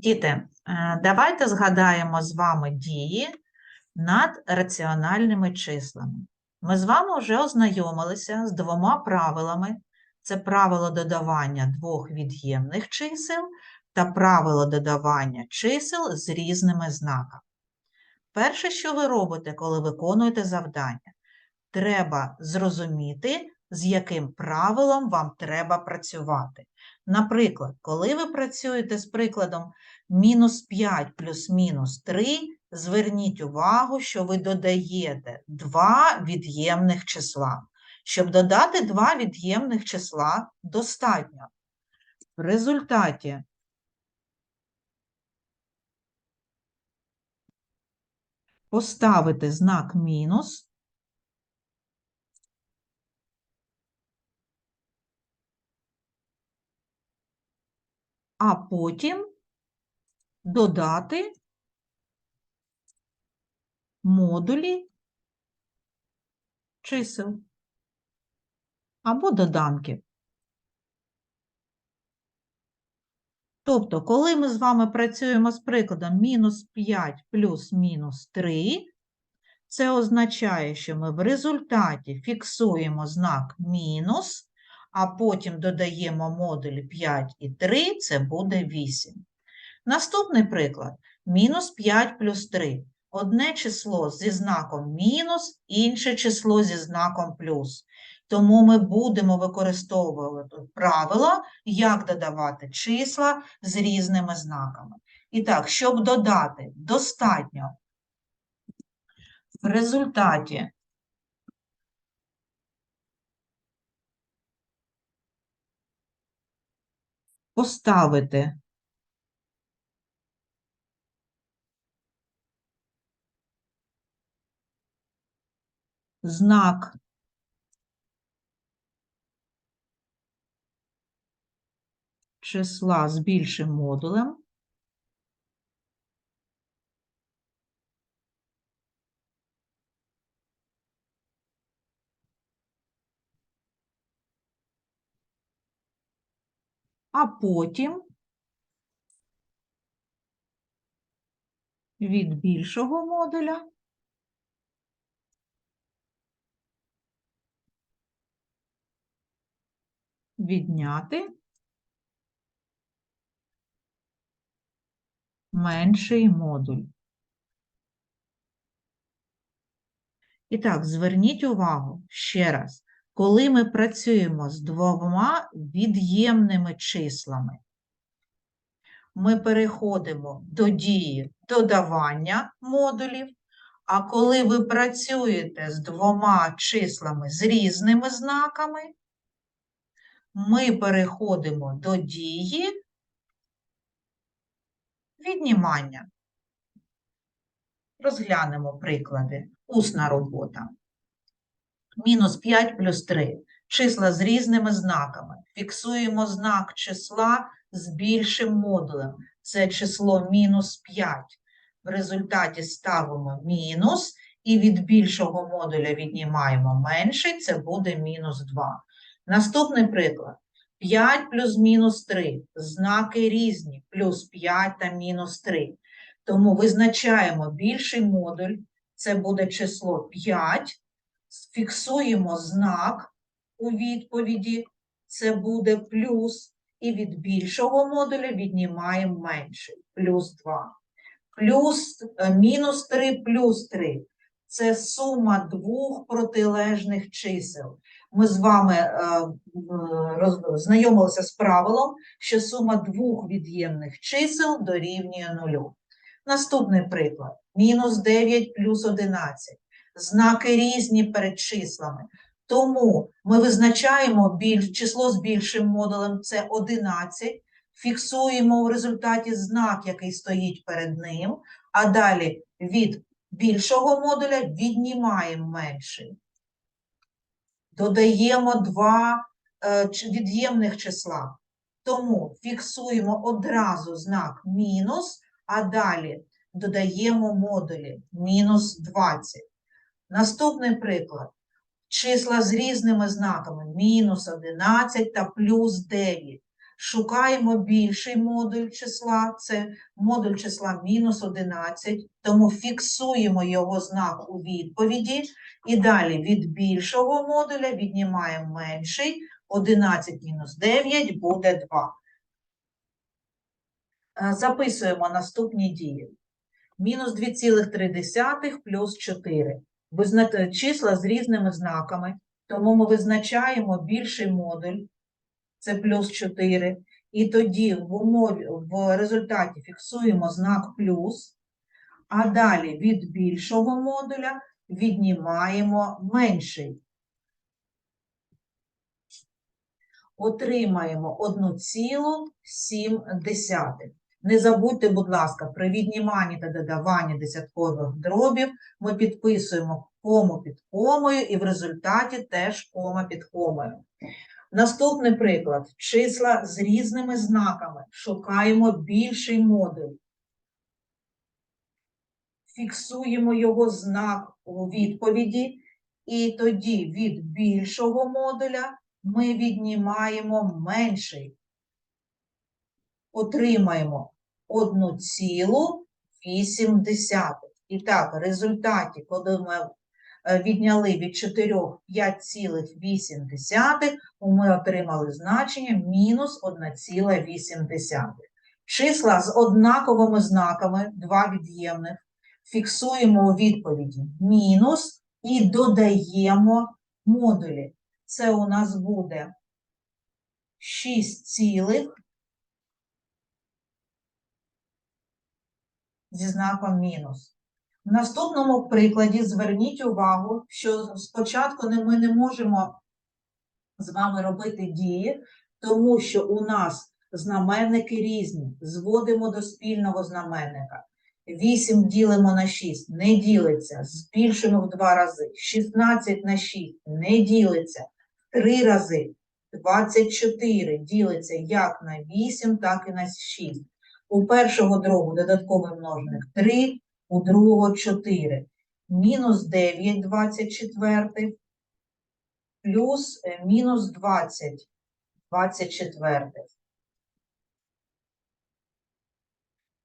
Діти, е, давайте згадаємо з вами дії над раціональними числами. Ми з вами вже ознайомилися з двома правилами. Це правило додавання двох від'ємних чисел та правило додавання чисел з різними знаками. Перше, що ви робите, коли виконуєте завдання, треба зрозуміти, з яким правилом вам треба працювати. Наприклад, коли ви працюєте з прикладом мінус 5 плюс мінус 3, зверніть увагу, що ви додаєте два від'ємних числа. Щоб додати два від'ємних числа, достатньо. В результаті поставити знак мінус а потім додати модулі чисел або доданків. Тобто, коли ми з вами працюємо з прикладом мінус 5 плюс мінус 3, це означає, що ми в результаті фіксуємо знак мінус, а потім додаємо модулі 5 і 3, це буде 8. Наступний приклад мінус 5 плюс 3. Одне число зі знаком мінус, інше число зі знаком плюс. Тому ми будемо використовувати правила, як додавати числа з різними знаками. І так, щоб додати, достатньо в результаті поставити. Знак. Числа з більшим модулем а потім від більшого модуля відняти менший модуль. І так, зверніть увагу ще раз, коли ми працюємо з двома від'ємними числами, ми переходимо до дії додавання модулів, а коли ви працюєте з двома числами з різними знаками, ми переходимо до дії віднімання. Розглянемо приклади. Усна робота. Мінус 5 плюс 3. Числа з різними знаками. Фіксуємо знак числа з більшим модулем. Це число мінус 5. В результаті ставимо мінус і від більшого модуля віднімаємо менший, це буде мінус 2. Наступний приклад. 5 плюс мінус 3. Знаки різні, плюс 5 та мінус 3. Тому визначаємо більший модуль, це буде число 5, фіксуємо знак у відповіді, це буде плюс, і від більшого модуля віднімаємо менший, плюс 2. Плюс, е, мінус 3 плюс 3 – це сума двох протилежних чисел. Ми з вами е, знайомилися з правилом, що сума двох від'ємних чисел дорівнює нулю. Наступний приклад. Мінус 9 плюс 11. Знаки різні перед числами. Тому ми визначаємо біль- число з більшим модулем, це 11, фіксуємо в результаті знак, який стоїть перед ним, а далі від більшого модуля віднімаємо менший. Додаємо два е, від'ємних числа. Тому фіксуємо одразу знак мінус, а далі додаємо модулі мінус 20. Наступний приклад. Числа з різними знаками мінус 11 та плюс 9. Шукаємо більший модуль числа, це модуль числа мінус 11, тому фіксуємо його знак у відповіді. І далі від більшого модуля віднімаємо менший, 11 мінус 9 буде 2. Е, Записуємо наступні дії. Мінус 2,3 плюс 4. Визна- Числа з різними знаками, тому ми визначаємо більший модуль, це плюс 4. І тоді в умові, в результаті фіксуємо знак плюс, а далі від більшого модуля віднімаємо менший. Отримаємо 1,7. Не забудьте, будь ласка, при відніманні та додаванні десяткових дробів ми підписуємо кому під комою і в результаті теж кома під комою. Наступний приклад. Числа з різними знаками. Шукаємо більший модуль. Фіксуємо його знак у відповіді, і тоді від більшого модуля ми віднімаємо менший. Отримаємо 1,8. І так, в результаті, коли ми е, відняли від 4 5,8, ми отримали значення мінус 1,8. Числа з однаковими знаками, два від'ємних, фіксуємо у відповіді мінус і додаємо модулі. Це у нас буде 6 цілих зі знаком мінус. В наступному прикладі зверніть увагу, що спочатку ми не можемо з вами робити дії, тому що у нас знаменники різні. Зводимо до спільного знаменника. 8 ділимо на 6, не ділиться, збільшуємо в 2 рази. 16 на 6 не ділиться, в 3 рази. 24 ділиться як на 8, так і на 6. У першого дробу додатковий множник 3, у другого 4. Мінус 9 24 плюс е, мінус 20 24.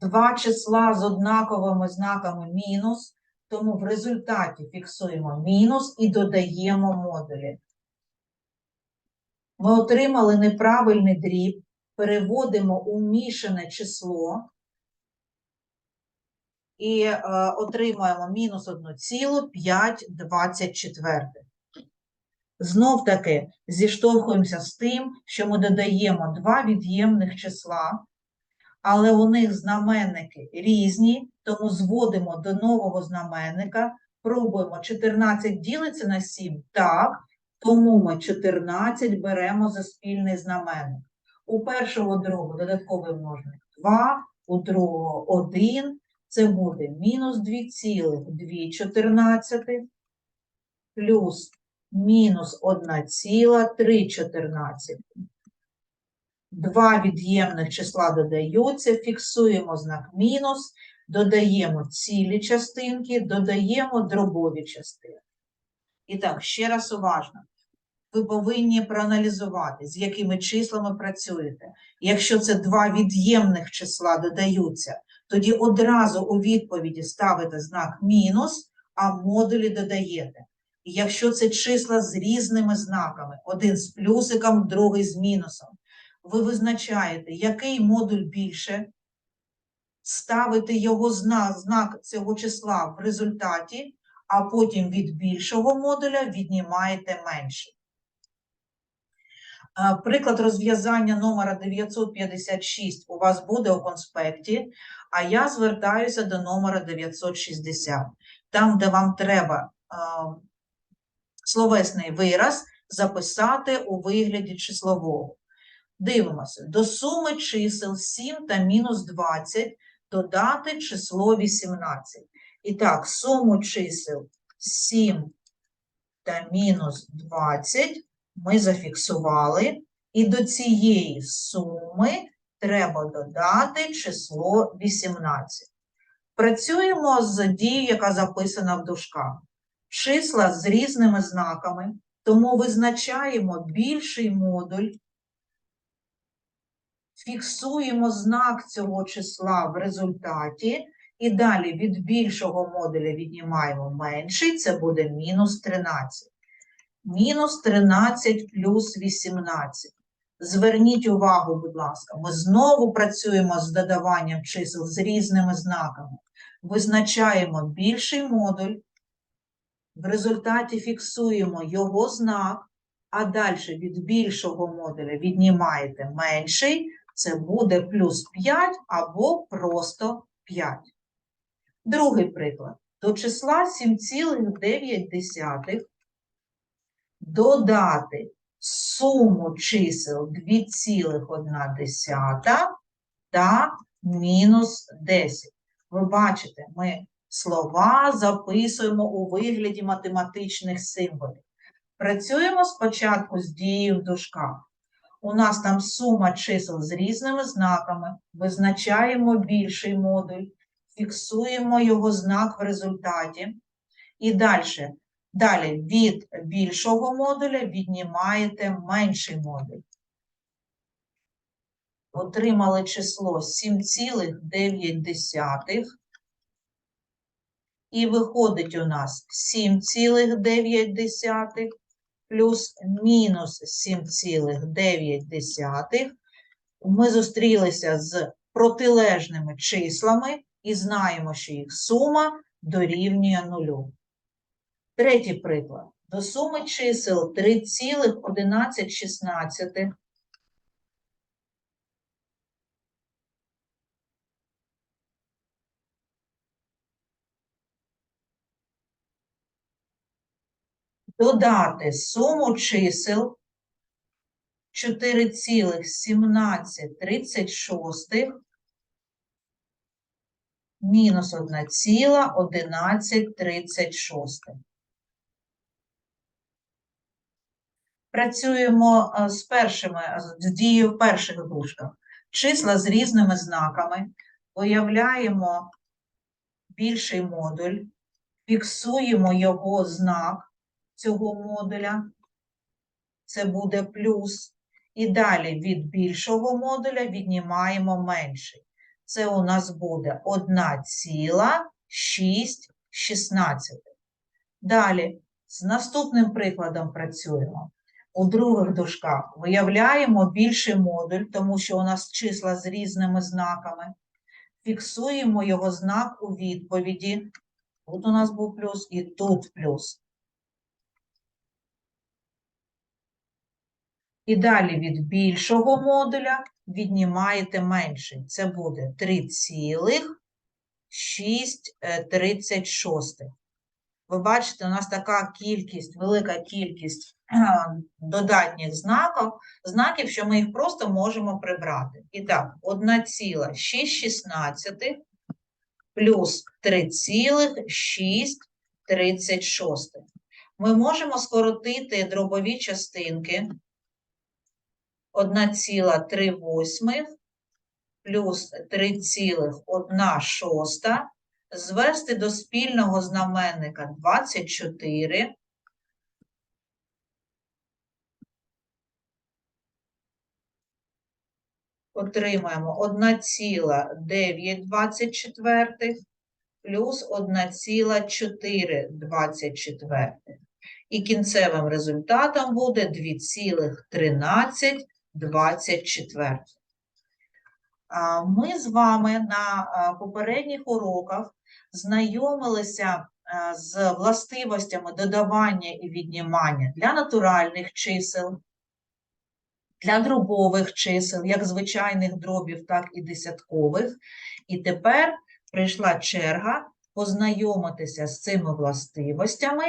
Два числа з однаковими знаками мінус, тому в результаті фіксуємо мінус і додаємо модулі. Ми отримали неправильний дріб, переводимо у мішане число і е, отримаємо мінус 1,524. Знов таки зіштовхуємося з тим, що ми додаємо два від'ємних числа, але у них знаменники різні, тому зводимо до нового знаменника, пробуємо 14 ділиться на 7, так, тому ми 14 беремо за спільний знаменник. У першого дробу додатковий множник 2, у другого 1, це буде мінус 2,214 плюс мінус 1,314. Два від'ємних числа додаються, фіксуємо знак мінус, додаємо цілі частинки, додаємо дробові частини. І так, ще раз уважно. Ви повинні проаналізувати, з якими числами працюєте. Якщо це два від'ємних числа додаються, тоді одразу у відповіді ставите знак мінус, а модулі додаєте. Якщо це числа з різними знаками, один з плюсиком, другий з мінусом, ви визначаєте, який модуль більше, ставите його знак, знак цього числа в результаті, а потім від більшого модуля віднімаєте менший. Приклад розв'язання номера 956 у вас буде у конспекті, а я звертаюся до номера 960. Там, де вам треба словесний вираз записати у вигляді числового. Дивимося. До суми чисел 7 та мінус 20 додати число 18. І так, суму чисел 7 та мінус 20 ми зафіксували. І до цієї суми треба додати число 18. Працюємо з дією, яка записана в дужках. Числа з різними знаками, тому визначаємо більший модуль Фіксуємо знак цього числа в результаті. І далі від більшого модуля віднімаємо менший, це буде мінус 13. Мінус 13 плюс 18. Зверніть увагу, будь ласка, ми знову працюємо з додаванням чисел з різними знаками. Визначаємо більший модуль, в результаті фіксуємо його знак, а далі від більшого модуля віднімаєте менший, це буде плюс 5 або просто 5. Другий приклад. До числа 7,9 додати суму чисел 2,1 та мінус 10. Ви бачите, ми слова записуємо у вигляді математичних символів. Працюємо спочатку з дією в дужках. У нас там сума чисел з різними знаками, визначаємо більший модуль, фіксуємо його знак в результаті. І далі, далі від більшого модуля віднімаєте менший модуль. Отримали число 7,9. І виходить у нас 7,9 плюс мінус 7,9. Ми зустрілися з протилежними числами і знаємо, що їх сума дорівнює нулю. Третій приклад. До суми чисел 3,11. Додати суму чисел 4,1736 мінус 1,1136. Працюємо е, з першими, з дією в перших дужках. Числа з різними знаками. Виявляємо більший модуль, фіксуємо його знак цього модуля. Це буде плюс. І далі від більшого модуля віднімаємо менший. Це у нас буде 1,616. Далі з наступним прикладом працюємо. У других дужках виявляємо більший модуль, тому що у нас числа з різними знаками. Фіксуємо його знак у відповіді. Тут у нас був плюс і тут плюс. І далі від більшого модуля віднімаєте менший. Це буде 3,636. Ви бачите, у нас така кількість, велика кількість додатніх знаків, знаків, що ми їх просто можемо прибрати. І так, 1,616 плюс 3,636. Ми можемо скоротити дробові частинки 1,3 плюс 3,1 шоста, звести до спільного знаменника 24. Отримаємо 1,924 плюс 1,424. І кінцевим результатом буде 2,13 24. Ми з вами на попередніх уроках знайомилися з властивостями додавання і віднімання для натуральних чисел, для дробових чисел, як звичайних дробів, так і десяткових. І тепер прийшла черга познайомитися з цими властивостями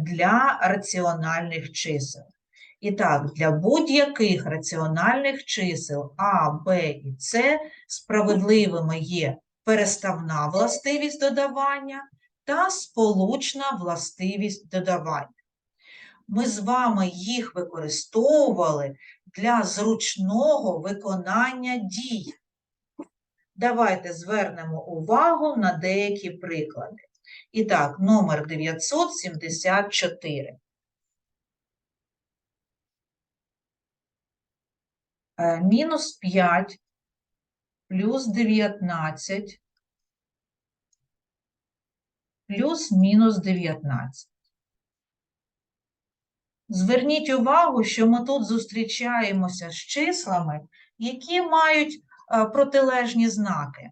для раціональних чисел. І так, для будь-яких раціональних чисел А, Б і С справедливими є переставна властивість додавання та сполучна властивість додавання. Ми з вами їх використовували для зручного виконання дій. Давайте звернемо увагу на деякі приклади. І так, номер 974. 4. Е, Мінус 5 плюс 19 плюс мінус 19. Зверніть увагу, що ми тут зустрічаємося з числами, які мають е, протилежні знаки.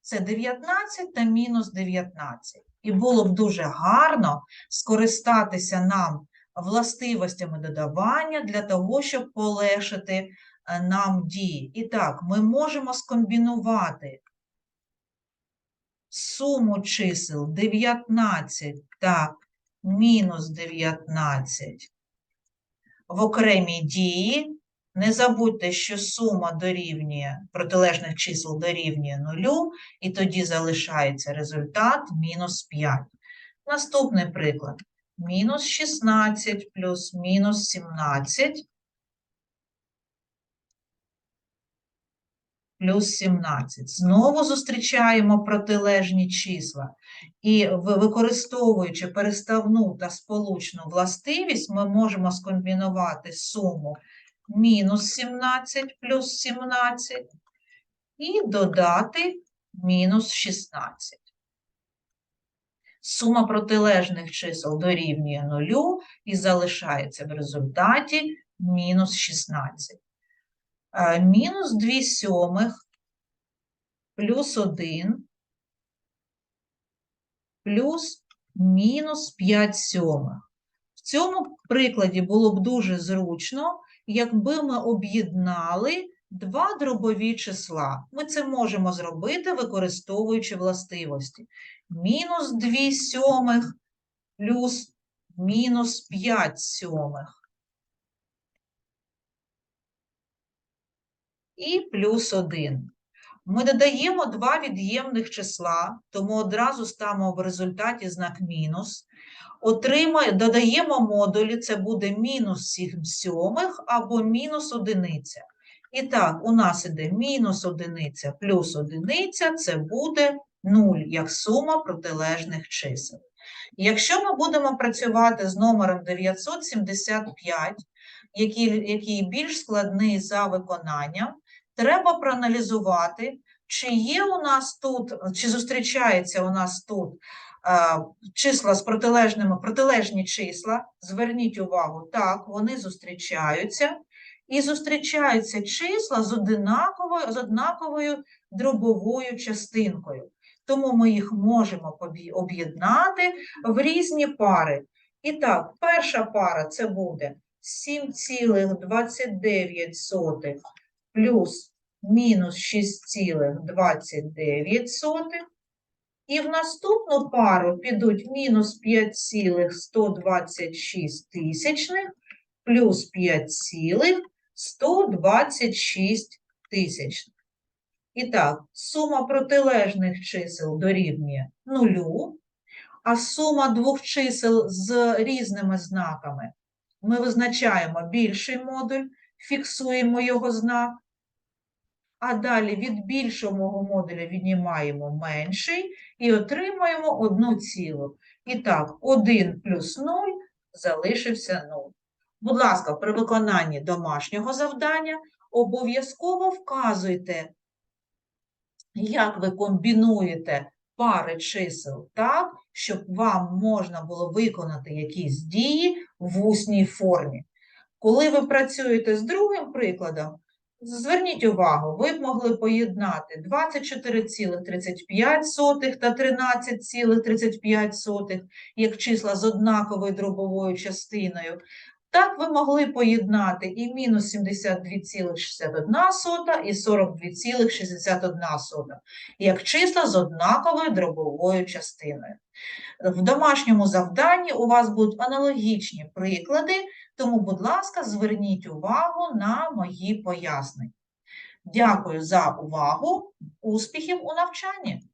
Це 19 та мінус 19. І було б дуже гарно скористатися нам властивостями додавання для того, щоб полегшити е, нам дії. І так, ми можемо скомбінувати суму чисел 19 та мінус 19 в окремій дії. Не забудьте, що сума дорівнює протилежних чисел дорівнює нулю, і тоді залишається результат мінус 5. Наступний приклад. Мінус 16 плюс мінус 17 плюс 17. Знову зустрічаємо протилежні числа. І використовуючи переставну та сполучну властивість, ми можемо скомбінувати суму мінус 17 плюс 17 і додати мінус 16. Сума протилежних чисел дорівнює нулю і залишається в результаті мінус 16. Е, Мінус 2 сьомих плюс 1 плюс мінус 5 сьомих. В цьому прикладі було б дуже зручно, якби ми об'єднали два дробові числа. Ми це можемо зробити, використовуючи властивості. Мінус 2 сьомих плюс мінус 5 сьомих. І плюс 1. Ми додаємо два від'ємних числа, тому одразу ставимо в результаті знак мінус. Отримає, додаємо модулі, це буде мінус 7 сьомих або мінус одиниця. І так, у нас іде мінус одиниця плюс одиниця, це буде 0, як сума протилежних чисел. Якщо ми будемо працювати з номером 975, який, який більш складний за виконанням, треба проаналізувати, чи є у нас тут, чи зустрічається у нас тут е, числа з протилежними, протилежні числа. Зверніть увагу, так, вони зустрічаються. І зустрічаються числа з одинаковою, з однаковою дробовою частинкою. Тому ми їх можемо об'єднати в різні пари. І так, перша пара це буде 7,29 плюс мінус 6,29. І в наступну пару підуть мінус 5,126 тисячних плюс 5,126 тисячних. І так, сума протилежних чисел дорівнює нулю, а сума двох чисел з різними знаками ми визначаємо більший модуль, фіксуємо його знак, а далі від більшого модуля віднімаємо менший і отримаємо одну цілу. І так, 1 плюс 0 залишився 0. Будь ласка, при виконанні домашнього завдання обов'язково вказуйте, як ви комбінуєте пари чисел так, щоб вам можна було виконати якісь дії в усній формі. Коли ви працюєте з другим прикладом, зверніть увагу, ви б могли поєднати 24,35 та 13,35 як числа з однаковою дробовою частиною. Так ви могли поєднати і мінус 72,61 і 42,61 як числа з однаковою дробовою частиною. В домашньому завданні у вас будуть аналогічні приклади, тому, будь ласка, зверніть увагу на мої пояснення. Дякую за увагу, успіхів у навчанні!